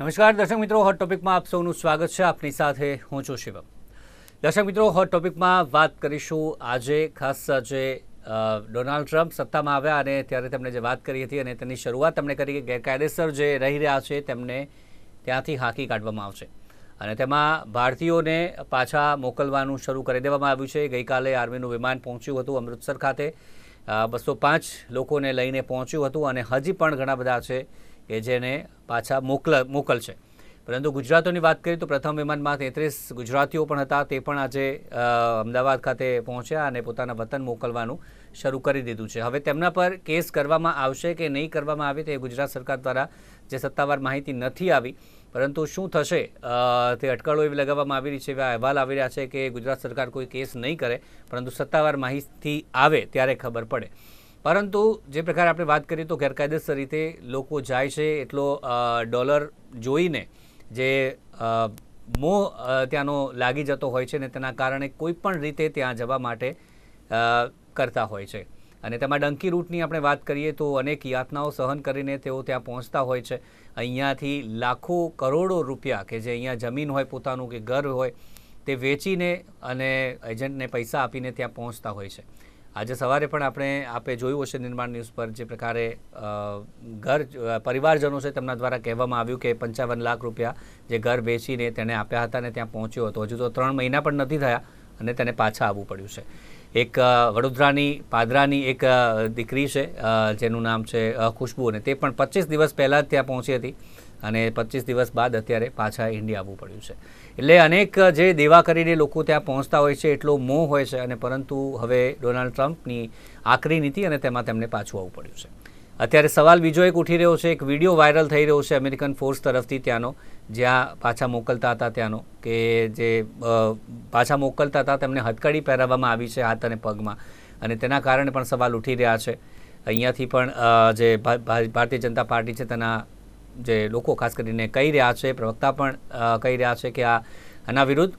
નમસ્કાર. દર્શક મિત્રો હોટ ટોપિકમાં આપ સૌનું સ્વાગત છે. આપની સાથે હું છું શિવમ. દર્શક મિત્રો હોટ ટોપિકમાં વાત કરીશું આજે, ખાસ જે ડોનાલ્ડ ટ્રમ્પ સત્તામાં આવ્યા અને ત્યારે તેમણે જે વાત કરી હતી અને તેની શરૂઆત તેમણે કરી કે ગેરકાયદેસર જે રહી રહ્યા છે તેમને ત્યાંથી હાંકી કાઢવામાં આવશે. અને તેમાં ભારતીયોને પાછા મોકલવાનું શરૂ કરી દેવામાં આવ્યું છે. ગઈકાલે આર્મીનું વિમાન પહોંચ્યું હતું અમૃતસર ખાતે. બસો પાંચ લોકોને લઈને પહોંચ્યું હતું અને હજી પણ ઘણા બધા છે કે જેને પાછા મોકલ, મોકલશે. પરંતુ ગુજરાતીઓની વાત કરીએ તો પ્રથમ વિમાનમાં તેત્રીસ ગુજરાતીઓ પણ હતા. તે પણ આજે અમદાવાદ ખાતે પહોંચ્યા અને પોતાના વતન મોકલવાનું શરૂ કરી દીધું છે. હવે તેમના પર કેસ કરવામાં આવશે કે નહીં કરવામાં આવે તે ગુજરાત સરકાર દ્વારા જે સત્તાવાર માહિતી નથી આવી, પરંતુ શું થશે? તે અટકળો એવી લગાવવામાં આવી રહી છે, એવા અહેવાલ આવી રહ્યા છે કે ગુજરાત સરકાર કોઈ કેસ નહીં કરે, પરંતુ સત્તાવાર માહિતી આવે ત્યારે ખબર પડે. પરંતુ જે પ્રકારે આપણે વાત કરીએ તો ગેરકાયદેસર રીતે લોકો જાય છે, એટલો ડોલર જોઈને જે મોહ ત્યાંનો લાગી જતો હોય છે ને તેના કારણે કોઈ પણ રીતે ત્યાં જવા માટે કરતા હોય છે. અને તેમાં ડંકી રૂટની આપણે વાત કરીએ તો અનેક યાતનાઓ સહન કરીને તેઓ ત્યાં પહોંચતા હોય છે. અહીંયાથી લાખો કરોડો રૂપિયા કે જે અહીંયા જમીન હોય, પોતાનું કે ઘર હોય, તે વેચીને અને એજન્ટને પૈસા આપીને ત્યાં પહોંચતા હોય છે. આજે સવારે પણ આપણે આપે જોયું હશે નિર્માણ ન્યૂઝ પર જે પ્રકારે ઘર પરિવારજનો છે તેમના દ્વારા કહેવામાં આવ્યું કે પંચાવન લાખ રૂપિયા જે ઘર વેચીને તેણે આપ્યા હતા અને ત્યાં પહોંચ્યો હતો. હજુ તો ત્રણ મહિના પણ નથી થયા અને તેને પાછા આવવું પડ્યું છે. એક વડોદરાની પાદરાની એક દીકરી છે જેનું નામ છે ખુશ્બુ અને તે પણ પચીસ દિવસ પહેલાં જ ત્યાં પહોંચી હતી અને પચીસ દિવસ બાદ અત્યારે પાછા ઇન્ડિયા આવવું પડ્યું છે. એટલે અનેક જે દેવા કરીને લોકો ત્યાં પહોંચતા હોય છે, એટલો મોહ હોય છે અને પરંતુ હવે ડોનાલ્ડ ટ્રમ્પની આકરી નીતિ અને તેમાં તેમને પાછું આવવું પડ્યું છે. અત્યારે સવાલ બીજો એક ઉઠી રહ્યો છે, એક વીડિયો વાયરલ થઈ રહ્યો છે અમેરિકન ફોર્સ તરફથી ત્યાંનો, જ્યાં પાછા મોકલતા હતા ત્યાંનો, કે જે પાછા મોકલતા હતા, તેમને હથકડી પહેરાવવામાં આવી છે હાથ અને પગમાં. અને તેના કારણે પણ સવાલ ઉઠી રહ્યા છે. અહીંયાથી પણ જે ભારતીય જનતા પાર્ટી છે તેના જે લોકો ખાસ કરીને કહી રહ્યા છે, પ્રવક્તા પણ કહી રહ્યા છે કે આ આના વિરુદ્ધ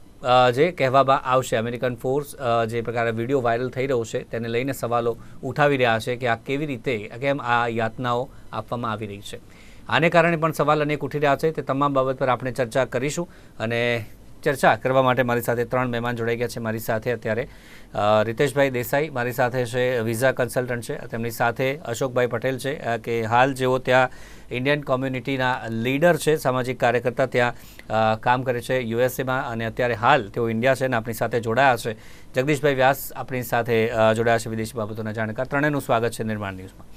જે કહેવામાં આવશે અમેરિકન ફોર્સ જે પ્રકારે વીડિયો વાયરલ થઈ રહ્યો છે, તેને લઈને સવાલો ઉઠાવી રહ્યા છે કે આ કેવી રીતે, કેમ આ યાતનાઓ આપવામાં આવી રહી છે. આને કારણે પણ સવાલ અનેક ઉઠી રહ્યા છે. તે તમામ બાબત પર આપણે ચર્ચા કરીશું અને ચર્ચા કરવા માટે મારી સાથે ત્રણ મહેમાન જોડાઈ ગયા છે. મારી સાથે અત્યારે રિતેશભાઈ દેસાઈ, મારી સાથે છે, વિઝા કન્સલ્ટન્ટ છે, તેમની સાથે અશોકભાઈ પટેલ છે કે હાલ જેઓ ત્યાં ઇન્ડિયન કોમ્યુનિટીના લીડર છે, સામાજિક કાર્યકર્તા ત્યાં કામ કરે છે યુએસએમાં અને અત્યારે હાલ તેઓ ઇન્ડિયા છે અને આપણી સાથે જોડાયા છે. જગદીશભાઈ વ્યાસ આપણી સાથે જોડાયા છે વિદેશી બાબતોના જાણકાર. ત્રણેયનું સ્વાગત છે નિર્માણ ન્યૂઝમાં.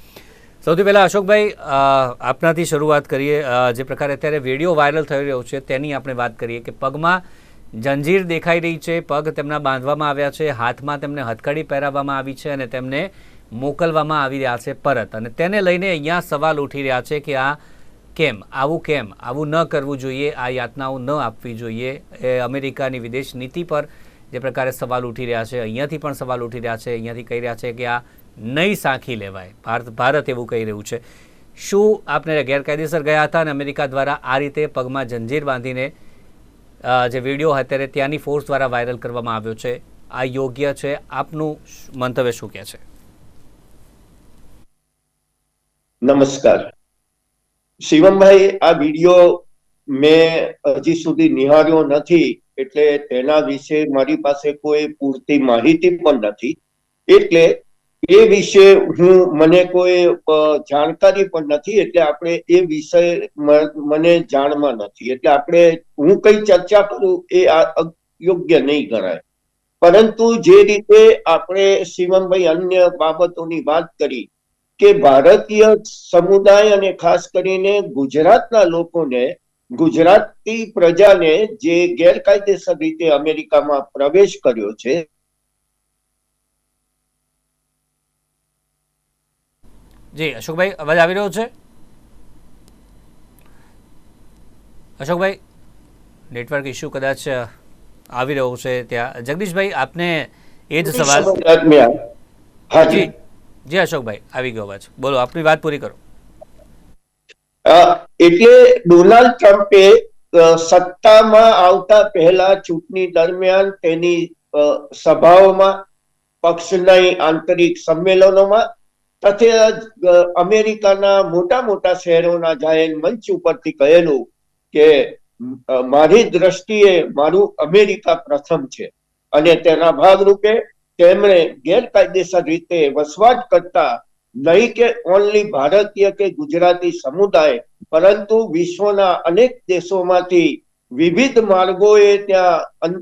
સૌથી પહેલાં અશોકભાઈ આપનાથી શરૂઆત કરીએ. જે પ્રકારે અત્યારે વીડિયો વાયરલ થઈ રહ્યો છે તેની આપણે વાત કરીએ કે પગમાં જંજીર દેખાઈ રહી છે, પગ તેમના બાંધવામાં આવ્યા છે, હાથમાં તેમને હથકડી પહેરાવવામાં આવી છે અને તેમને મોકલવામાં આવી રહ્યા છે પરત. અને તેને લઈને અહીંયા સવાલ ઉઠી રહ્યા છે કે આ કેમ, આવું કેમ, આવું ન કરવું જોઈએ, આ યાતનાઓ ન આપવી જોઈએ. એ અમેરિકાની વિદેશ નીતિ પર જે પ્રકારે સવાલ ઉઠી રહ્યા છે, અહીંયાથી પણ સવાલ ઉઠી રહ્યા છે, અહીંયાથી કહી રહ્યા છે કે આ નહીં સાંખી લેવાય. ભારત ભારત એવું કહી રહ્યું છે. શું આપને ગેરકાયદેસર ગયા હતા અને અમેરિકા દ્વારા આ રીતે પગમાં જંજીર બાંધીને જે વીડિયો અત્યારે ત્યાંની ફોર્સ દ્વારા વાયરલ કરવામાં આવ્યો છે? આ યોગ્ય છે? આપનું મંતવ્ય શું કહે છે? નમસ્કાર. શિવમભાઈ, આ વીડિયો મેં હજી સુધી નિહાળ્યો નથી, એટલે તેના વિશે મારી પાસે કોઈ પૂરતી માહિતી પણ નથી. એટલે એ વિશે હું, મને કોઈ જાણકારી પણ નથી, એટલે આપણે એ વિષય મને જાણમાં નથી. એટલે આપણે, હું કઈ ચર્ચા કરું એ યોગ્ય નહીં ગણાય. પરંતુ જે રીતે આપણે શિવમભાઈ અન્ય બાબતોની વાત કરી કે ભારતીય સમુદાય અને ખાસ કરીને ગુજરાતના લોકોને, ગુજરાતી પ્રજાને જે ગેરકાયદેસર રીતે અમેરિકામાં પ્રવેશ કર્યો છે જી અશોકભાઈ અવાજ આવી રહ્યો છે? અશોકભાઈ નેટવર્ક ઇશ્યુ કદાચ આવી રહ્યો છે ત્યાં. જગદીશભાઈ આપને એ જ સવાલ જી. જી અશોકભાઈ આવી ગયો અવાજ. બોલો આપની વાત પૂરી કરો. એટલે ડોનાલ્ડ ટ્રમ્પે સત્તામાં આવતા પહેલા ચૂંટણી દરમિયાન તેની સભાઓમાં પક્ષના આંતરિક સંમેલનોમાં તથા અમેરિકાના મોટા મોટા શહેરોના જાહેર મંચ ઉપરથી કહેલું કે મારી દ્રષ્ટિએ મારું અમેરિકા પ્રથમ છે. અને તેના ભાગરૂપે તેમણે ગેરકાયદેસર રીતે વસવાટ કરતા નહીં કે ઓનલી ભારતીય કે ગુજરાતી સમુદાય, પરંતુ વિશ્વના અનેક દેશોમાંથી વિવિધ માર્ગોએ ત્યાં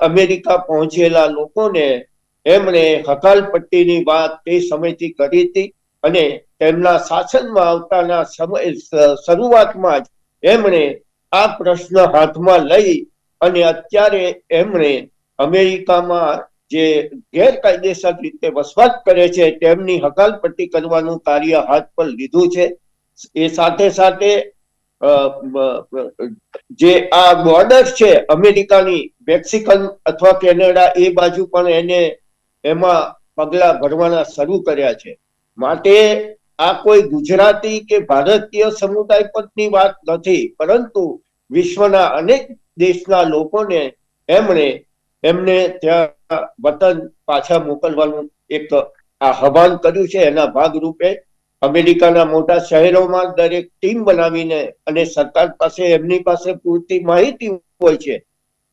અમેરિકા પહોંચેલા લોકોને એમણે હકાલપટ્ટીની વાત તે સમયથી કરી હતી અને તેમના શાસનમાં આવતાના સમય શરૂઆતમાં જ એમણે આ પ્રશ્ન હાથમાં લઈ અને અત્યારે એમણે અમેરિકામાં જે ગેરકાયદેસર રીતે વસવાટ કરે છે, તેમની હકાલપટ્ટી કરવાનું કાર્ય હાથ પર લીધું છે. એ સાથે સાથે જે આ બોર્ડર છે, અમેરિકાની મેક્સિકન અથવા કેનેડા, એ બાજુ પણ એને એમાં પગલા ભરવાના શરૂ કર્યા છે. માટે આ કોઈ ગુજરાતી કે ભારતીય સમુદાય પરની વાત નથી, પરંતુ વિશ્વના અનેક દેશના લોકોને એમણે, એમને ત્યાં વતન પાછા મોકલવાનું એક આહવાન કર્યું છે. એના ભાગરૂપે અમેરિકાના મોટા શહેરોમાં દરેક ટીમ બનાવીને અને સરકાર પાસે, એમની પાસે પૂરતી માહિતી હોય છે.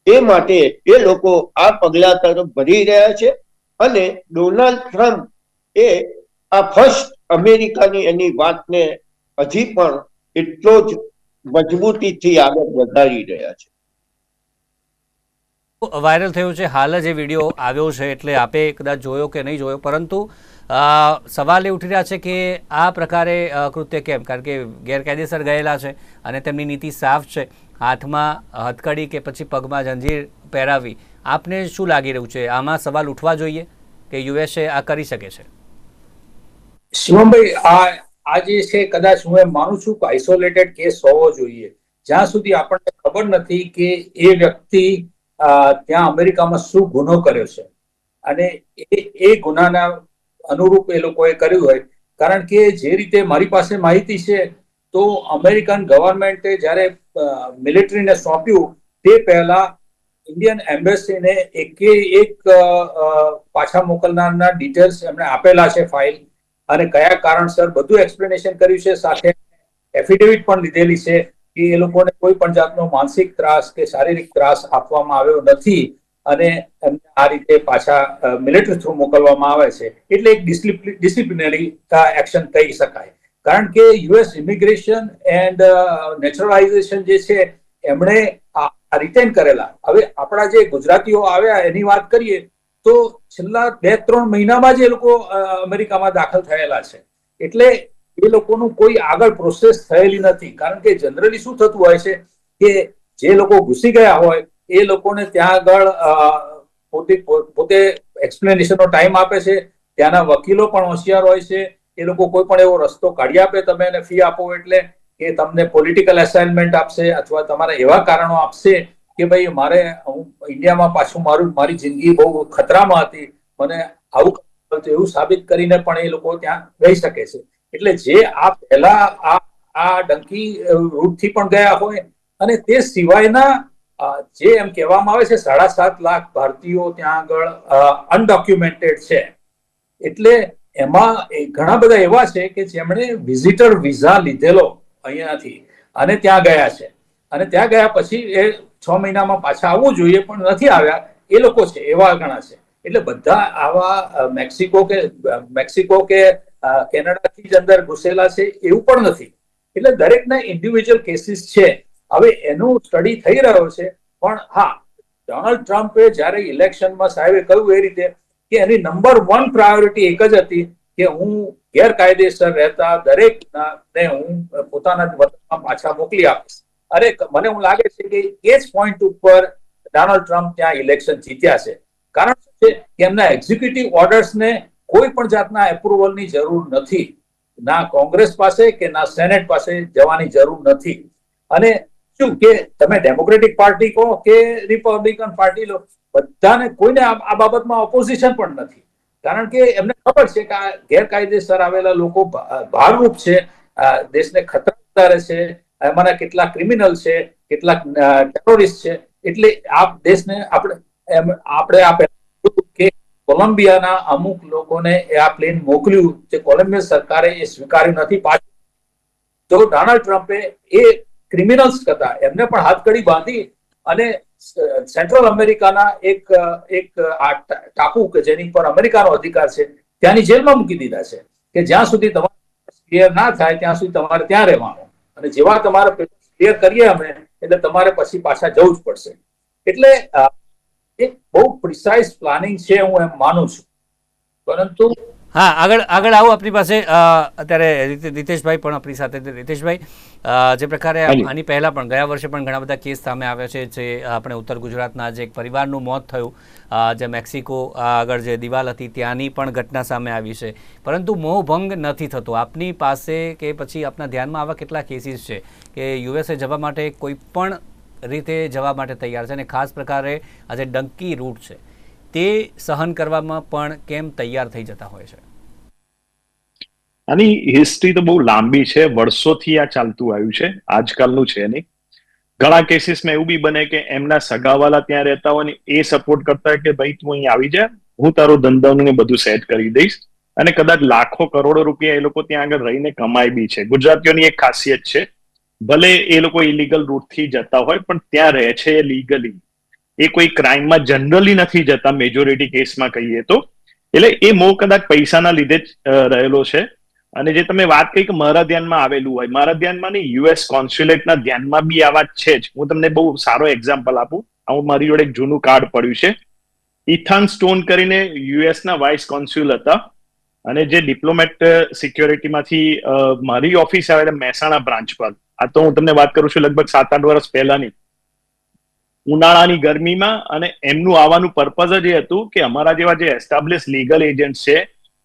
એ માટે એ લોકો આ પગલા તરફ ભરી રહ્યા છે. અને ડોનાલ્ડ ટ્રમ્પ એ આ ફર્સ્ટ અમેરિકાની એની વાતને હજી પણ એટલો જ મજબૂતીથી આગળ વધારી રહ્યા છે. વાયરલ થયું છે હાલ જ એ વીડિયો આવ્યો છે એટલે આપે કદાચ જોયો કે નહીં જોયો, પરંતુ સવાલ એ ઉઠી રહ્યા છે કે આ પ્રકારે કૃત્ય કેમ? કારણ કે ગેરકાયદેસર ગયેલા છે અને તેમની નીતિ સાફ છે. હાથમાં હથકડી કે પછી પગમાં જંજીર પહેરાવી આપને શું લાગી રહ્યું છે? આમાં સવાલ ઉઠવા જોઈએ કે યુએસએ આ કરી શકે છે. શિવમભાઈ, આ આ જે છે, કદાચ હું એમ માનું છું કે આઇસોલેટેડ કેસ હોવો જોઈએ. જ્યાં સુધી આપણને ખબર નથી કે એ વ્યક્તિ ત્યાં અમેરિકામાં શું ગુનો કર્યો છે. અને એ એ ગુનાના અનુરૂપ એ લોકોએ કર્યું હોય. કારણ કે જે રીતે મારી પાસે માહિતી છે, તો અમેરિકન ગવર્મેન્ટે જ્યારે મિલિટરીને સોંપ્યું, તે પહેલા ઇન્ડિયન એમ્બેસીને એકે એક પાછા મોકલનારના ડિટેલ્સ એમણે આપેલા છે ફાઇલ અને કયા કારણસર બધું એક્સપ્લેનેશન કર્યું છે, સાથે એફિડેવિટ પણ લીધેલી છે કે એ લોકોને કોઈ પણ જાતનો માનસિક ત્રાસ કે શારીરિક ત્રાસ આપવામાં આવ્યો નથી અને એમને આ રીતે પાછા મિલિટરી થ્રુ મોકલવામાં આવે છે. એટલે એક ડિસિપ્લિનરી એક્શન કહી શકાય. કારણ કે યુએસ ઇમિગ્રેશન એન્ડ નેચરલાઇઝેશન જે છે, એમણે રિટેન કરેલા. હવે આપણા જે ગુજરાતીઓ આવ્યા એની વાત કરીએ, તો છેલ્લા બે ત્રણ મહિનામાં જ એ લોકો અમેરિકામાં દાખલ થયેલા છે. એટલે એ લોકોનું કોઈ આગળ પ્રોસેસ થયેલી નથી. કારણ કે જનરલી શું થતું હોય છે કે જે લોકો ઘૂસી ગયા હોય, એ લોકોને ત્યાં આગળ પોતે પોતે એક્સપ્લેનેશનનો ટાઈમ આપે છે. ત્યાંના વકીલો પણ હોશિયાર હોય છે. એ લોકો કોઈ પણ એવો રસ્તો કાઢી આપે, તમે એને ફી આપો એટલે કે તમને પોલિટિકલ અસાઇનમેન્ટ આપશે અથવા તમારા એવા કારણો આપશે કે ભાઈ મારે હું ઇન્ડિયામાં પાછું મારું, મારી જિંદગી બહુ ખતરામાં હતી, મને આવું એવું સાબિત કરીને પણ એ લોકો ત્યાં રહી શકે છે. એટલે જે આ પહેલા આ આ ડંકી રૂટથી પણ ગયા હોય અને તે સિવાયના જે એમ કહેવામાં આવે છે સાડા સાત લાખ ભારતીયો ત્યાં આગળ અનડોક્યુમેન્ટેડ છે. એટલે એમાં ઘણા બધા એવા છે કે જેમણે વિઝિટર વિઝા લીધેલો. અહીંયાથી. અને ત્યાં ગયા છે. અને ત્યાં ગયા પછી એ છ મહિનામાં પાછા આવવું જોઈએ પણ નથી આવ્યા. એ લોકો છે, એવા ઘણા છે. એટલે બધા આવા મેક્સિકો કે મેક્સિકો કે કેનેડાથી જ અંદર ઘૂસેલા છે એવું પણ નથી. એટલે દરેકના ઇન્ડિવિજ્યુઅલ કેસીસ છે. હવે એનું સ્ટડી થઈ રહ્યો છે. પણ હા ડોનાલ્ડ ટ્રમ્પે જ્યારે ઇલેક્શનમાં સાહેબે કહ્યું એ રીતે કે એની નંબર વન પ્રાયોરિટી એક જ હતી કે હું ગેરકાયદેસર રહેતા દરેક હું પોતાના જ વતનમાં પાછા મોકલી આપીશ. અરે, મને હું લાગે છે કે એ જ પોઈન્ટ ઉપર ડોનાલ્ડ ટ્રમ્પ ત્યાં ઇલેક્શન જીત્યા છે. કારણ છે? કે એમના એક્ઝિક્યુટિવ ઓર્ડર્સને કોઈ પણ જાતના એપ્રુવલની જરૂર નથી. ના કોંગ્રેસ પાસે કે ના સેનેટ પાસે જવાની જરૂર નથી. અને શું કે તમે ડેમોક્રેટિક પાર્ટી કહો કે રિપબ્લિકન પાર્ટી લો, બધાને કોઈને આ બાબતમાં ઓપોઝિશન પણ નથી. કારણ કે એમને ખબર છે કે આ ગેરકાયદેસર આવેલા લોકો ભારરૂપ છે. દેશને ખતરા વધારે છે. એમાંના કેટલાક ક્રિમિનલ છે કેટલાક ટેરોરિસ્ટ છે. એટલે આ દેશને આપણે આપણે કે કોલંબિયાના અમુક લોકોને આ પ્લેન મોકલ્યું જે કોલંબિયા સરકારે એ સ્વીકાર્યું નથી પાછું. તો ડોનાલ્ડ ટ્રમ્પે એ ક્રિમિનલ્સ હતા એમને પણ હાથકડી બાંધી અને સેન્ટ્રલ અમેરિકાના એક એક, આ ટાપુ કે જેની પર અમેરિકાનો અધિકાર છે, ત્યાંની જેલમાં મૂકી દીધા છે કે જ્યાં સુધી તમારે ના થાય, ત્યાં સુધી તમારે ત્યાં રહેવાનું. અને જેવા તમારે ક્લિયર કરીએ અમે, એટલે તમારે પછી પાછા જવું જ પડશે. એટલે એક બહુ પ્રિસાઇઝ પ્લાનિંગ છે હું એમ માનું છું. પરંતુ હા, આગળ આગળ આવો આપણી પાસે. અત્યારે રીતે- રીતેશભાઈ પણ આપણી સાથે. રીતેશભાઈ જે પ્રકારે આની પહેલા પણ ગયા વર્ષે પણ ઘણા બધા કેસ સામે આવ્યા છે જે આપણે ઉત્તર ગુજરાતના જે એક પરિવારનું મોત થયું જે મેક્સિકો આગળ જે દિવાલ હતી ત્યાંની પણ ઘટના સામે આવી છે. પરંતુ મોહભંગ નથી થતો. આપની પાસે કે પછી આપના ધ્યાનમાં આવા કેટલા કેસીસ છે કે યુએસએ જવા માટે કોઈ પણ રીતે જવા માટે તૈયાર છે અને ખાસ પ્રકારે આ જે ડંકી રૂટ છે. તે સહન કરવામાં પણ કેમ તૈયાર થઈ જતા હોય છે? આની હિસ્ટ્રી તો બહુ લાંબી છે, વર્ષોથી આ ચાલતું આવ્યું છે, આજકાલનું છે નહીં. ઘણા કેસીસમાં એવું બી બને કે એમના સગાવાલા ત્યાં રહેતા હોય ને એ સપોર્ટ કરતા હોય કે ભાઈ તું અહીં આવી જા, હું તારો ધંધાનું ને બધું સેટ કરી દઈશ. અને કદાચ લાખો કરોડો રૂપિયા એ લોકો ત્યાં આગળ રહીને કમાય બી છે. ગુજરાતીઓની એક ખાસિયત છે, ભલે એ લોકો ઇલીગલ રૂટથી જતા હોય, પણ ત્યાં રહે છે લીગલી એ કોઈ ક્રાઇમમાં જનરલી નથી જતા મેજોરિટી કેસમાં કહીએ તો. એટલે એ મો કદાચ પૈસાના લીધે જ રહેલો છે. અને જે તમે વાત કહી કે મારા ધ્યાનમાં આવેલું હોય, મારા ધ્યાનમાં નહીં યુએસ કોન્સ્યુલેટના ધ્યાનમાં બી આ વાત છે જ. હું તમને બહુ સારો એક્ઝામ્પલ આપું. હું મારી જોડે એક જૂનું કાર્ડ પડ્યું છે. ઇથાન સ્ટોન કરીને યુએસના વાઇસ કોન્સ્યુલ હતા. અને જે ડિપ્લોમેટ સિક્યોરિટીમાંથી મારી ઓફિસ આવેલા મહેસાણા બ્રાન્ચ પર. આ તો હું તમને વાત કરું છું લગભગ સાત આઠ વર્ષ પહેલાની. ઉનાળાની ગરમીમાં અને એમનું આવવાનું પર્પઝ જ એ હતું કે અમારા જેવા જે એસ્ટાબ્લિશ લીગલ એજન્ટ છે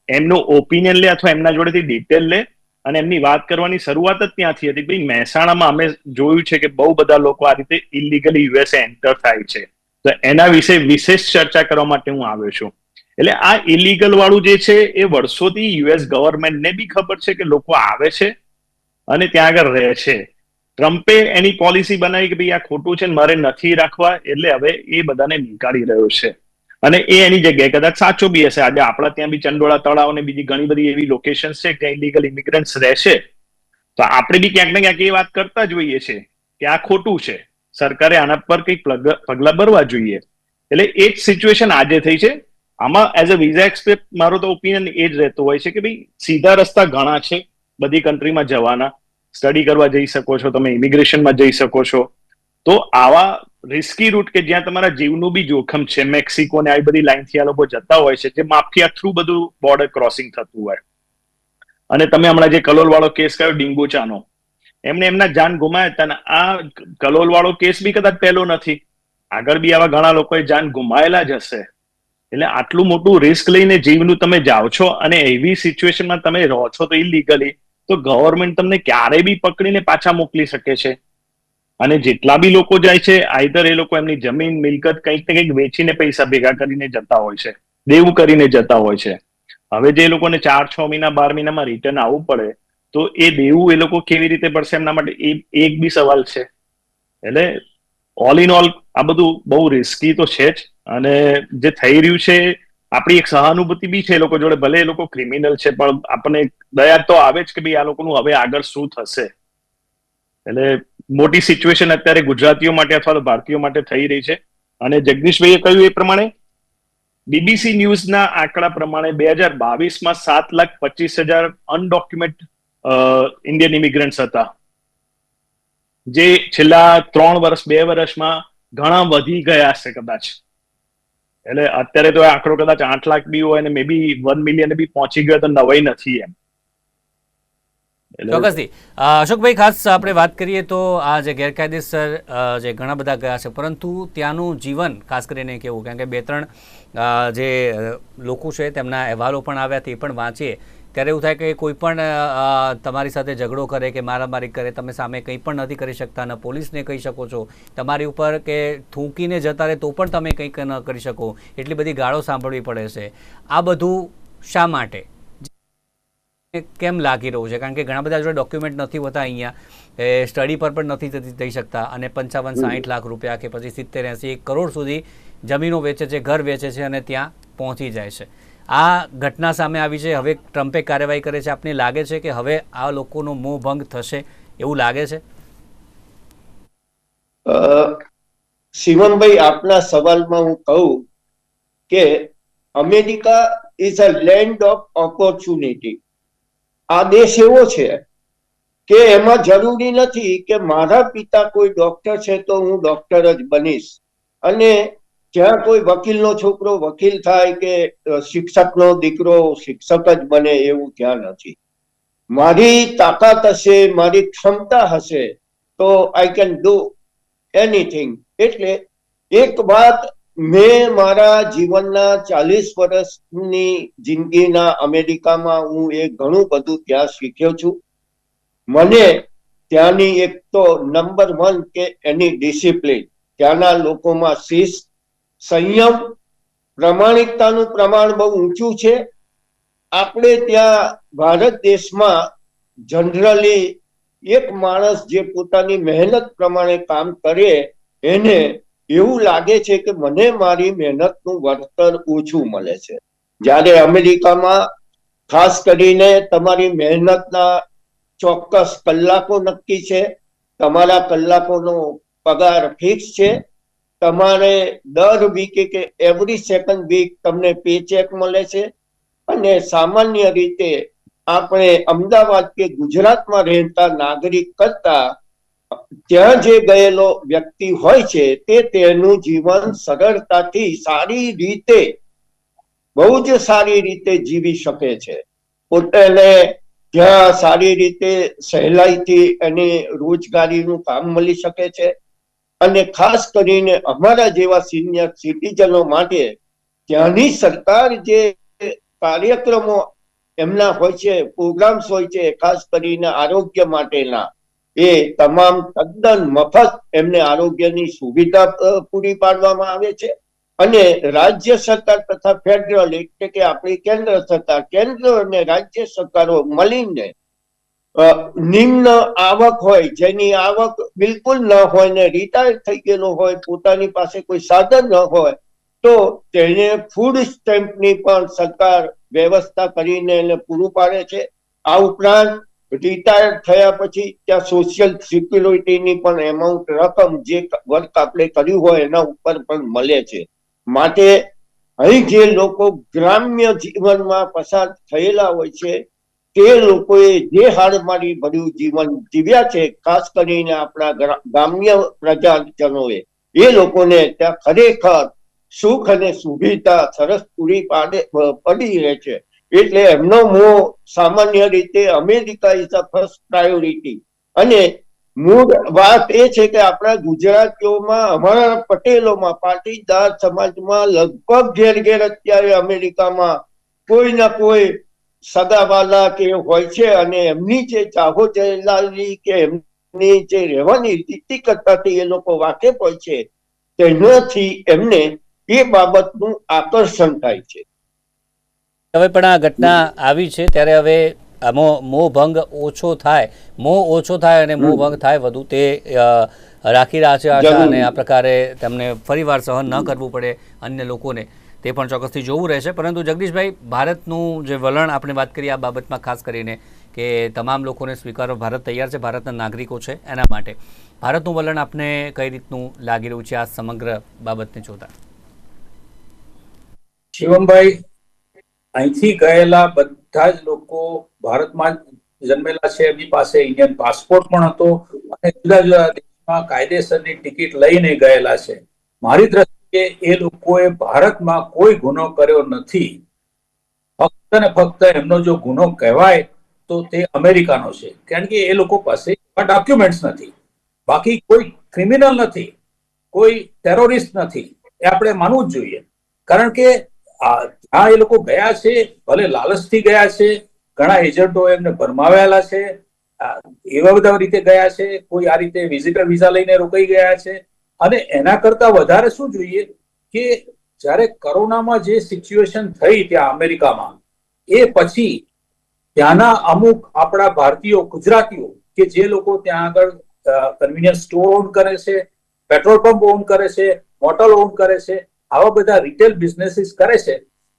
એમનું ઓપિનિયન લે અથવા એમના જોડેથી ડિટેલ લે અને એમની વાત કરવાની શરૂઆત જ ત્યાંથી હતી. ભાઈ, મહેસાણામાં અમે જોયું છે કે બહુ બધા લોકો આ રીતે ઇલીગલી યુએસએ એન્ટર થાય છે. તો એના વિશે વિશેષ ચર્ચા કરવા માટે હું આવ્યો છું. એટલે આ ઇલીગલ વાળું જે છે એ વર્ષોથી યુએસ ગવર્મેન્ટને બી ખબર છે કે લોકો આવે છે અને ત્યાં આગળ રહે છે. ટ્રમ્પે એની પોલિસી બનાવી કે ભાઈ આ ખોટું છે મારે નથી રાખવા એટલે હવે એ બધાને નીકાળી રહ્યો છે. અને એ એની જગ્યાએ કદાચ સાચો બી હશે. આજે આપણા ત્યાં બી ચંડોળા તળાવ અને બીજી ઘણી બધી એવી લોકેશન છે કે ઇલીગલ ઇમિગ્રન્ટ્સ રહેશે. તો આપણે બી ક્યાંક ને ક્યાંક એ વાત કરતા જ હોઈએ છે કે આ ખોટું છે. સરકારે આના પર કંઈક પગલા પગલાં ભરવા જોઈએ. એટલે એ જ સિચ્યુએશન આજે થઈ છે. આમાં એઝ અ વિઝા એક્સપર્ટ મારો તો ઓપિનિયન એ જ રહેતો હોય છે કે ભાઈ સીધા રસ્તા ઘણા છે. બધી કન્ટ્રીમાં જવાના. સ્ટડી કરવા જઈ શકો છો તમે ઇમિગ્રેશનમાં જઈ શકો છો. તો આવા રિસ્કી રૂટ કે જ્યાં તમારા જીવનું બી જોખમ છે. મેક્સિકો ને આવી બધી લાઈનથી આ લોકો જતા હોય છે, જે માફિયા થ્રુ બધું બોર્ડર ક્રોસિંગ થતું હોય. અને તમે હમણાં જે કલોલ વાળો કેસ કયો ડિંગુચાનો, એમને એમના જાન ગુમાયા હતા ને આ કલોલ વાળો કેસ બી કદાચ પહેલો નથી. આગળ બી આવા ઘણા લોકોએ જાન ગુમાયેલા જ હશે. એટલે આટલું મોટું રિસ્ક લઈને જીવનું તમે જાઓ છો અને એવી સિચ્યુએશનમાં તમે રહો છો તો ઇલીગલી તો ગવર્મેન્ટ તમને ક્યારે બી પકડીને પાછા મોકલી શકે છે. અને જેટલા બી લોકો જાય છે આઈધર એ લોકો એમની જમીન, મિલકત કંઈક ને કંઈક વેચીને પૈસા ભેગા કરીને જતા હોય છે, દેવું કરીને જતા હોય છે. હવે જે લોકોને ચાર, છ મહિના, બાર મહિનામાં રિટર્ન આવવું પડે, તો એ દેવું એ લોકો કેવી રીતે પડશે એમના માટે? એ એક બી સવાલ છે. એટલે ઓલ ઇન ઓલ આ બધું બહુ રિસ્કી તો છે જ. અને જે થઈ રહ્યું છે, આપણી એક સહાનુભૂતિ બી છે એ લોકો જોડે. ભલે એ લોકો ક્રિમિનલ છે, પણ આપણને દયા તો આવે જ કે ભાઈ આ લોકોનું હવે આગળ શું થશે? એટલે મોટી સિચ્યુએશન અત્યારે ગુજરાતીઓ માટે અથવા તો ભારતીયો માટે થઈ રહી છે. અને જગદીશભાઈએ કહ્યું એ પ્રમાણે બીબીસી ન્યૂઝના આંકડા પ્રમાણે બે હજાર બાવીસમાં સાત લાખ પચીસ હજાર અનડોક્યુમેન્ટ ઇન્ડિયન ઇમિગ્રન્ટ્સ હતા. જે છેલ્લા ત્રણ વર્ષ, બે વર્ષમાં ઘણા વધી ગયા છે કદાચ. એટલે અત્યારે તો આંકડો કદાચ આઠ લાખ બી હોય અને મે બી વન મિલિયન બી પહોંચી ગયો તો નવાઈ નથી એમ. ચોક્કસથી. અશોકભાઈ, ખાસ આપણે વાત કરીએ તો આ જે ગેરકાયદેસર જે ઘણા બધા ગયા છે, પરંતુ ત્યાંનું જીવન, ખાસ કરીને કેવું, કારણ કે બે ત્રણ જે લોકો છે, તેમના અહેવાલો પણ આવ્યા તે પણ વાંચીએ. ત્યારે એવું થાય કે કોઈ પણ તમારી સાથે ઝઘડો કરે કે મારામારી કરે, તમે સામે કંઈ પણ નથી કરી શકતા ન પોલીસને કહી શકો છો, તમારી ઉપર કે થૂંકીને જતા રહે તો પણ તમે કંઈક ન કરી શકો, એટલી બધી ગાળો સાંભળવી પડે છે. આ બધું શા માટે? કેમ લાગી રહ્યું છે? કારણ કે ઘણા બધા જોડે ડોક્યુમેન્ટ નથી હોતા અહીંયા. એ સ્ટડી પર પણ નથી થઈ શકતા. અને પંચાવન સાહીઠ લાખ રૂપિયા કે પછી સિત્તેર એંસી એક કરોડ સુધી જમીનો વેચે છે ઘર વેચે છે અને ત્યાં પહોંચી જાય છે. આ ઘટના સામે આવી છે. હવે ટ્રમ્પે કાર્યવાહી કરે છે. આપને લાગે છે કે હવે આ લોકોનો મોહ ભંગ થશે? એવું લાગે છે? શિવમભાઈ આપના સવાલમાં હું કહું કે America is a land of opportunity આ દેશ એવો છે કે એમાં જરૂરી નથી કે મારા પિતા કોઈ ડોક્ટર છે તો હું ડોક્ટર જ બનીશ. અને જ્યાં કોઈ વકીલનો છોકરો વકીલ થાય કે શિક્ષકનો દીકરો શિક્ષક જ બને એવું ત્યાં નથી. મારી તાકાત હશે, મારી ક્ષમતા હશે તો આઈ કેન ડુ એનીથિંગ એટલે એક વાત મેં મારા જીવનના ચાલીસ વર્ષની જિંદગીના અમેરિકામાં હું એ ઘણું બધું ત્યાં શીખ્યો છું. મને ત્યાંની એક તો નંબર વન કે એની ડિસિપ્લિન ત્યાંના લોકોમાં શિસ્ત, સંયમ, પ્રમાણિકતાનું પ્રમાણ બહુ ઊંચું છે. આપણે ત્યાં ભારત દેશમાં જનરલી એક માણસ જે પોતાની મહેનત પ્રમાણે કામ કરે, એને એવું લાગે છે કે મને મારી મહેનતનું વળતર ઓછું મળે છે. જ્યારે અમેરિકામાં ખાસ કરીને તમારી મહેનતના ચોક્કસ કલાકો નક્કી છે, તમારા કલાકોનો પગાર ફિક્સ છે, તમારે દર વીકે કે એવરી સેકન્ડ વીક તમને પે ચેક મળે છે અને સામાન્ય રીતે આપણે અમદાવાદ કે ગુજરાતમાં રહેતા નાગરિક કરતા ત્યાં જે ગયેલો વ્યક્તિ હોય છે, તે તેનું જીવન સગળતાથી સારી રીતે, બહુ જ સારી રીતે જીવી શકે છે. પોતાને જ્યાં સારી રીતે સહેલાઈથી એને રોજગારીનું કામ મળી શકે છે અને ખાસ કરીને અમારા જેવા સિનિયર સિટીઝનો માટે ત્યાંની સરકાર જે કાર્યક્રમો એમના હોય છે, પ્રોગ્રામ્સ હોય છે, ખાસ કરીને આરોગ્ય માટેના એ તમામ તદ્દન મફત એમને આરોગ્યની સુવિધા પૂરી પાડવામાં આવે છે. અને રાજ્ય સરકાર તથા ફેડરલ, એટલે કે આપણી કેન્દ્ર સરકાર, કેન્દ્ર અને રાજ્ય સરકારો મળીને નિમ્ન આવક હોય, જેની આવક બિલકુલ ન હોય ને રિટાયર થઈ ગયેલો હોય, પોતાની પાસે કોઈ સાધન ન હોય, તો તેને ફૂડ સ્ટેમ્પની પણ સરકાર વ્યવસ્થા કરીને એને પૂરું પાડે છે. આ ઉપરાંત રિટાયર થયા પછી ત્યાં સોશિયલ સિક્યુરિટીની પણ એમાઉન્ટ રકમ જે વર્ક આપણે કર્યું હોય એના ઉપર પણ મળે છે. માટે અહીં જે લોકો ગ્રામ્ય જીવનમાં પસાર થયેલા હોય છે, તે લોકોએ જે હાડમારી ભર્યું જીવન જીવ્યા છે, ખાસ કરીને આપણા ગ્રામ્ય પ્રજાજનોએ, એ લોકોને ત્યાં ખરેખર સુખ અને સુવિધા સરસ પૂરી પાડે પડી રહે છે. એટલે એમનો મોહ સામાન્ય રીતે America is a first priority અને મૂળ વાત એ છે કે આપણા ગુજરાતીઓમાં, અમારા પટેલોમાં, પાટીદાર સમાજમાં લગભગ ઘેર ઘેર અત્યારે અમેરિકામાં કોઈ ના કોઈ સગાવાલા કે હોય છે અને એમની જે ચાહો જલાલી કે એમની જે રહેવાની રીતિ કરતાથી એ લોકો વાકેફ હોય છે, તેનાથી એમને એ બાબતનું આકર્ષણ થાય છે. હવે પણ આ ઘટના આવી છે ત્યારે હવે આમાં મોહ ભંગ ઓછો થાય મોહ ઓછો થાય અને મોહ ભંગ થાય વધુ તે રાખી રહ્યા છે આશા અને આ પ્રકારે તેમને ફરીવાર સહન ન કરવું પડે અન્ય લોકોને. તે પણ ચોક્કસથી જોવું રહેશે. પરંતુ જગદીશભાઈ ભારતનું જે વલણ આપણે વાત કરીએ આ બાબતમાં ખાસ કરીને કે તમામ લોકોને સ્વીકારવા ભારત તૈયાર છે ભારતના નાગરિકો છે એના માટે. ભારતનું વલણ આપને કઈ રીતનું લાગી રહ્યું છે આ સમગ્ર બાબતને જોતા? શિવમભાઈ અહીંથી ગયેલા બધા જ લોકો ભારતમાં જન્મેલા છે. એમની પાસે ઇન્ડિયન પાસપોર્ટ પણ હતો અને જુદા જુદા દેશમાં કાયદેસરની ટિકિટ લઈને ગયેલા છે. મારી દ્રષ્ટિએ એ લોકોએ ભારતમાં કોઈ ગુનો કર્યો નથી. ફક્ત ને ફક્ત એમનો જો ગુનો કહેવાય તો તે અમેરિકાનો છે. કારણ કે એ લોકો પાસે ડોક્યુમેન્ટ્સ નથી. બાકી કોઈ ક્રિમિનલ નથી. કોઈ ટેરોરિસ્ટ નથી. એ આપણે માનવું જ જોઈએ. કારણ કે જ્યાં એ લોકો ગયા છે, ભલે લાલચથી ગયા છે, ઘણા એજન્ટો એમને ભરમાવેલા છે એવા બધા રીતે ગયા છે, કોઈ આ રીતે વિઝિટર વિઝા લઈને રોકાઈ ગયા છે. અને એના કરતા વધારે શું જોઈએ કે જ્યારે કોરોનામાં જે સિચ્યુએશન થઈ ત્યાં અમેરિકામાં, એ પછી ત્યાંના અમુક આપણા ભારતીયો, ગુજરાતીઓ કે જે લોકો ત્યાં આગળ કન્વિનિયન્સ સ્ટોર ઓન કરે છે પેટ્રોલ પંપ ઓન કરે છે હોટલ ઓન કરે છે આવા બધા રિટેલ બિઝનેસીસ કરે છે,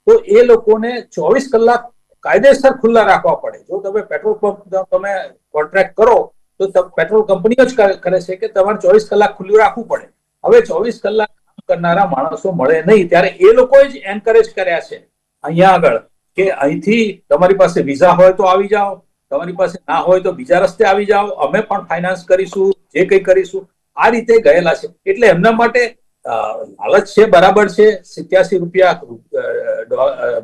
તો એ લોકોને ચોવીસ કલાક કાયદેસર ખુલ્લા રાખવા પડે. જો તમે પેટ્રોલ પંપ તમે કોન્ટ્રાક્ટ કરો, તો પેટ્રોલ કંપનીઓ જ કરે છે કે તમારે ચોવીસ કલાક ખુલ્લું રાખવું પડે. હવે ચોવીસ કલાક કરનારા માણસો મળે નહીં, ત્યારે એ લોકોએ જ એન્કરેજ કર્યા છે. અહીંયા આગળ કે અહીંથી તમારી પાસે વિઝા હોય તો આવી જાઓ, તમારી પાસે ના હોય તો બીજા રસ્તે આવી જાઓ, અમે પણ ફાઇનાન્સ કરીશું, જે કંઈ કરીશું. આ રીતે ગયેલા છે. એટલે એમના માટે લાલચ છે, બરાબર છે, સિત્યાસી રૂપિયા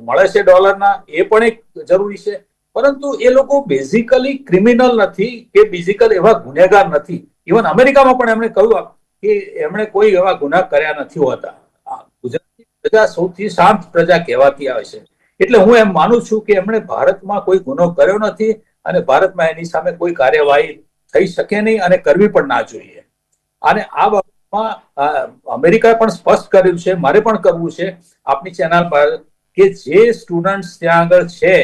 મળે છે ડોલરના, એ પણ એક જરૂરી છે. પરંતુ એ લોકો બેઝિકલી ક્રિમિનલ નથી કે બેઝિકલ એવા ગુનેગાર નથી. ઇવન અમેરિકામાં પણ એમણે કહ્યું કે એમણે કોઈ એવા ગુના કર્યા નથી હોતા. ગુજરાતની પ્રજા સૌથી શાંત પ્રજા કહેવાતી આવે છે. એટલે હું એમ માનું છું કે એમણે ભારતમાં કોઈ ગુનો કર્યો નથી અને ભારતમાં એની સામે કોઈ કાર્યવાહી થઈ શકે નહીં અને કરવી પણ ના જોઈએ. અને આ બાબતમાં અમેરિકાએ પણ સ્પષ્ટ કર્યું છે, મારે પણ કરવું છે, આપની ચેનલ પર કે જે સ્ટુડન્ટ્સ ત્યાં આગળ છે,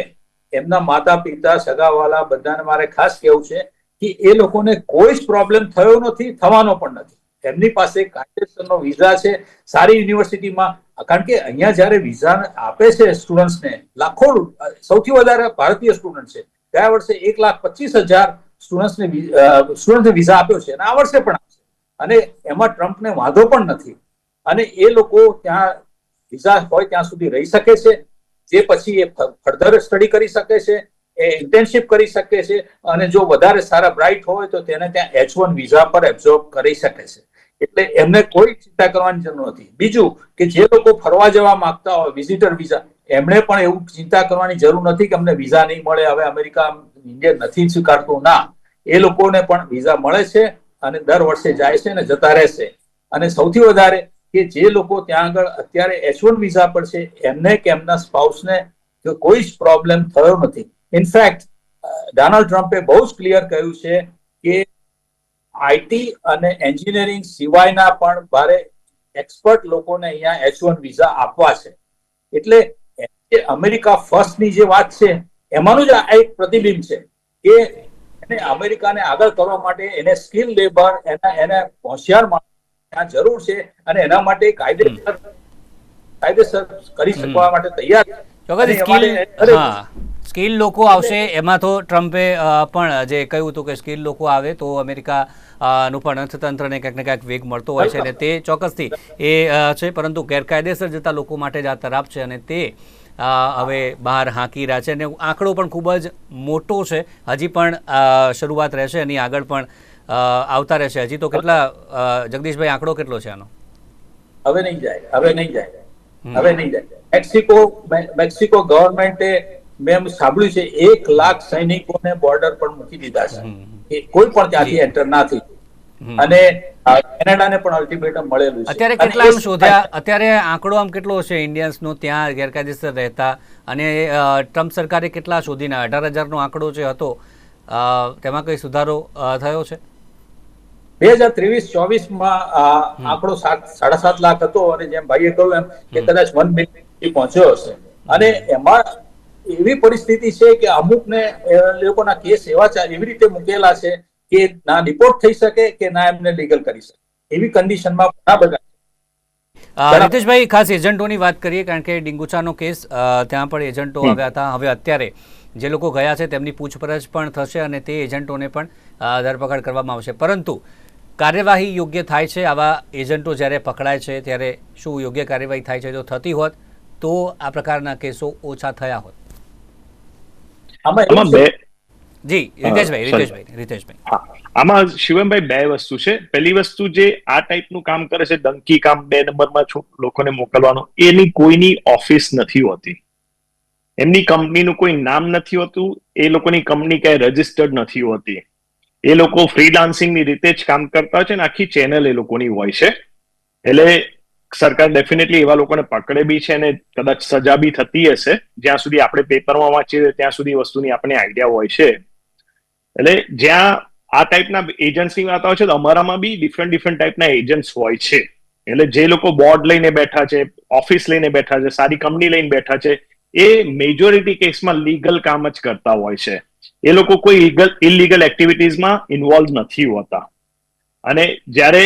એમના માતા પિતા સગાવાલા, બધાને મારે ખાસ કહેવું છે કે એ લોકોને કોઈ જ પ્રોબ્લેમ થયો નથી, થવાનો પણ નથી. એમની પાસે કાયદેસરનો વિઝા છે, સારી યુનિવર્સિટીમાં, કારણ કે અહીંયા જ્યારે વિઝા આપે છે સ્ટુડન્ટ્સને લાખો સૌથી વધારે ભારતીય સ્ટુડન્ટ છે. ગયા વર્ષે એક લાખ પચીસ હજાર સ્ટુડન્ટ્સને સ્ટુડન્ટને વિઝા આપ્યો છે અને આ વર્ષે પણ આપશે અને એમાં ટ્રમ્પને વાંધો પણ નથી. અને એ લોકો ત્યાં વિઝા હોય ત્યાં સુધી રહી શકે છે. જે પછી એ ફર્ધર સ્ટડી કરી શકે છે, એ ઇન્ટર્નશીપ કરી શકે છે, અને જો વધારે સારા બ્રાઇટ હોય તો તેને ત્યાં એચ વન વિઝા પર એબ્ઝોર્બ કરી શકે છે. એટલે એમને કોઈ ચિંતા કરવાની જરૂર નથી. બીજું કે જે લોકો ફરવા જવા માંગતા હોય વિઝિટર વિઝા એમણે પણ એવું ચિંતા કરવાની જરૂર નથી કે અમને વિઝા નહીં મળે, હવે અમેરિકા ઇન્ડિયા નથી સ્વીકારતું. ના, એ લોકોને પણ વિઝા મળે છે. અને દર વર્ષે જાય છે અને જતા રહેશે અને સૌથી વધારે કે જે લોકો ત્યાં આગળ અત્યારે એચ વન વિઝા પર છે, એમને કે એમના સ્પાઉસને કોઈ જ પ્રોબ્લેમ થયો નથી. ઇનફેક્ટ ડોનાલ્ડ ટ્રમ્પે બહુ જ ક્લિયર કહ્યું છે કે આઈટી અને એન્જિનિયરિંગ સિવાયના પણ ભારે એક્સપર્ટ લોકોને અહીંયા એચ વન વિઝા આપવા છે. એટલે અમેરિકા ફર્સ્ટની જે વાત છે, એમાંનું જ આ એક પ્રતિબિંબ છે કે એને અમેરિકાને આગળ કરવા માટે એને સ્કિલ લેબર એના એને હોશિયાર માણસ ત્યાં જરૂર છે અને એના માટે કાયદેસર કાયદેસર કરી શકવા માટે તૈયાર ચોક્કસ સ્કિલ હા સ્કિલ લોકો આવશે. એમાં તો ટ્રમ્પે પણ જે કહ્યું હતું કે સ્કિલ લોકો આવે તો અમેરિકા નું પણ અર્થતંત્રને ક્યાંક ને ક્યાંક વેગ મળતો હોય છે અને તે ચોક્કસથી એ છે. પરંતુ ગેરકાયદેસર જતા લોકો માટે જ આ તરાપ છે અને તે હવે બહાર હાંકી રહ્યા છે અને આંકડો પણ ખૂબ જ મોટો છે. હજી પણ શરૂઆત રહેશે એની આગળ પણ આવતા રહેશે. હજી તો કેટલા જગદીશભાઈ આંકડો કેટલો છે આનો? હવે નહીં જાય હવે નહીં જાય હવે નહીં જાય. મેક્સિકો મેક્સિકો ગવર્મેન્ટે મેં સાંભળ્યું છે એક લાખ સૈનિકોને બોર્ડર પર મૂકી દીધા છે. કોઈ પણ ત્યાંથી એન્ટર ના થઈ. અને કેનેડાને પણ અલ્ટિમેટમ મળેલું છે. અત્યારે કેટલા આમ શોધ્યા? અત્યારે આંકડો આમ કેટલો છે ઇન્ડિયન્સનો ત્યાં ગેરકાયદેસર રહેતા અને ટ્રમ્પ સરકારે કેટલા શોધીને? અઢાર હજારનો આંકડો જે હતો તેમાં કઈ સુધારો થયો છે? બે હજાર ત્રેવીસ ચોવીસમાં આંકડો સાડા સાત લાખ હતો અને જેમ ભાઈએ કહ્યું એમ કે કદાચ વન મિલિયન પહોંચ્યો હશે. અને એમાં એવી પરિસ્થિતિ છે કે અમુકને લોકોના કેસ એવા એવી રીતે મૂકેલા છે કે ના રિપોર્ટ થઈ શકે કે ના એમને લીગલ કરી શકે. એવી કન્ડિશનમાં ઘણા બધા રીતેશભાઈ ખાસ એજન્ટોની વાત કરીએ કારણ કે ડિંગુચાનો કેસ ત્યાં પણ એજન્ટો આવ્યા હતા. હવે અત્યારે જે લોકો ગયા છે તેમની પૂછપરછ પણ થશે અને તે એજન્ટોને પણ ધરપકડ કરવામાં આવશે. પરંતુ કાર્યવાહી યોગ્ય થાય છે? આવા એજન્ટો જ્યારે પકડાય છે ત્યારે શું યોગ્ય કાર્યવાહી થાય છે? જો થતી હોત તો આ પ્રકારના કેસો ઓછા થયા હોત. આમાં બે જી રીતેશભાઈ રીતેશભાઈ રીતેશભાઈ. હા. આમાં શિવમભાઈ બે વસ્તુ છે. પહેલી વસ્તુ જે આ ટાઈપનું કામ કરે છે ડંકી કામ બે નંબરમાં છો લોકોને મોકલવાનું એની કોઈની ઓફિસ નથી હોતી. એમની કંપનીનું કોઈ નામ નથી હોતું એ લોકોની કંપની ક્યાંય રજીસ્ટર્ડ નથી હોતી. એ લોકો ફ્રીલાન્સિંગની રીતે જ કામ કરતા હોય છે ને આખી ચેનલ એ લોકોની હોય છે. એટલે સરકાર ડેફિનેટલી એવા લોકોને પકડે બી છે અને કદાચ સજા બી થતી હશે. જ્યાં સુધી આપણે પેપરમાં વાંચીએ ત્યાં સુધી વસ્તુની આપણે આઈડિયા હોય છે. એટલે જ્યાં આ ટાઈપના એજન્સી વાત આવે છે, તો અમારામાં બી ડિફરન્ટ ડિફરન્ટ ટાઈપના એજન્ટ્સ હોય છે. એટલે જે લોકો બોર્ડ લઈને બેઠા છે ઓફિસ લઈને બેઠા છે, સારી કંપની લઈને બેઠા છે, એ મેજોરિટી કેસમાં લીગલ કામ જ કરતા હોય છે. એ લોકો કોઈ લીગલ ઇલીગલ એક્ટિવિટીઝમાં ઇન્વોલ્વ નથી હોતા. અને જ્યારે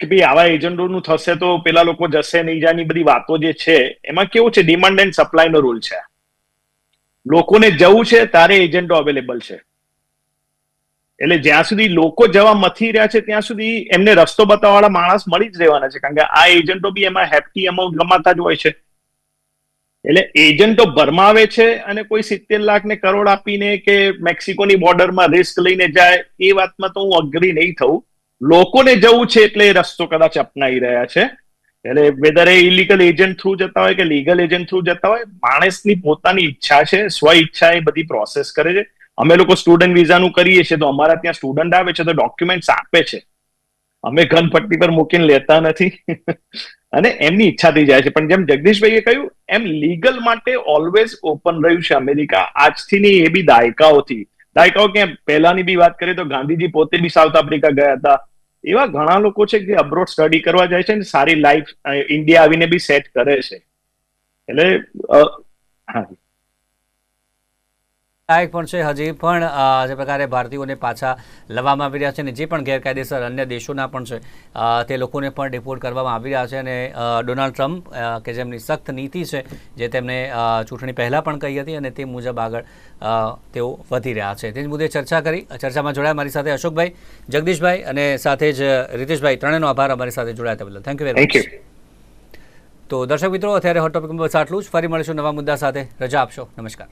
કે ભાઈ આવા એજન્ટોનું થશે તો પેલા લોકો જશે નહીં જાની બધી વાતો જે છે, એમાં કેવું છે ડિમાન્ડ એન્ડ સપ્લાયનો રૂલ છે. લોકોને જવું છે, તારે એજન્ટો અવેલેબલ છે. એટલે જ્યાં સુધી લોકો જવા મથી રહ્યા છે, ત્યાં સુધી એમને રસ્તો બતાવવાળા માણસ મળી જ રહેવાના છે, કારણ કે આ એજન્ટો બી એમાં હેફટી અમાઉન્ટ ગમાતા જ હોય છે. એટલે એજન્ટો ભરમાવે છે અને કોઈ સિત્તેર લાખ ને કરોડ આપીને કે મેક્સિકોની બોર્ડરમાં રિસ્ક લઈને જાય, એ વાતમાં તો હું અગ્રી નહીં થવું લોકોને જવું છે એટલે એ રસ્તો કદાચ અપનાવી રહ્યા છે. એટલે whether a illegal agent through જતા હોય કે લીગલ એજન્ટ થ્રુ જતા હોય, માણસની પોતાની ઈચ્છા છે, સ્વ ઈચ્છા એ બધી પ્રોસેસ કરે છે. અમે લોકો સ્ટુડન્ટ વિઝાનું કરીએ છીએ, તો અમારા ત્યાં સ્ટુડન્ટ આવે છે તો ડોક્યુમેન્ટ્સ આપે છે. અમે ઘન પટ્ટી પર મૂકીને લેતા નથી. અને એમની ઈચ્છાથી જાય છે. પણ જેમ જગદીશભાઈએ કહ્યું, એમ લીગલ માટે ઓલવેઝ ઓપન રહ્યું છે અમેરિકા. આજથી એ બી દાયકાઓથી. દાયકાઓ ક્યાં પહેલાની બી વાત કરીએ તો ગાંધીજી પોતે બી સાઉથ આફ્રિકા ગયા હતા. એવા ઘણા લોકો છે જે અબ્રોડ સ્ટડી કરવા જાય છે અને સારી લાઈફ ઇન્ડિયા આવીને બી સેટ કરે છે. એટલે હા. આ એક પણ છે. હજી પણ જે પ્રકારે ભારતીયોને પાછા લાવવામાં આવી રહ્યા છે અને જે પણ ગેરકાયદેસર અન્ય દેશોના પણ છે તે લોકોને પણ ડિપોર્ટ કરવામાં આવી રહ્યા છે અને ડોનાલ્ડ ટ્રમ્પ કે જેમની સખ્ત નીતિ છે જે તેમણે ચૂંટણી પહેલાં પણ કહી હતી અને તે મુજબ આગળ તેઓ વધી રહ્યા છે. તે જ મુદ્દે ચર્ચા કરી ચર્ચામાં જોડાયા મારી સાથે અશોકભાઈ જગદીશભાઈ અને સાથે જ રીતેશભાઈ. ત્રણેયનો આભાર અમારી સાથે જોડાયા બદલ. થેન્ક યુ વેરી મચ તો દર્શક મિત્રો અત્યારે હોટ ટોપિકમાં બસ આટલું જ. ફરી મળીશું નવા મુદ્દા સાથે. રજા આપશો. નમસ્કાર.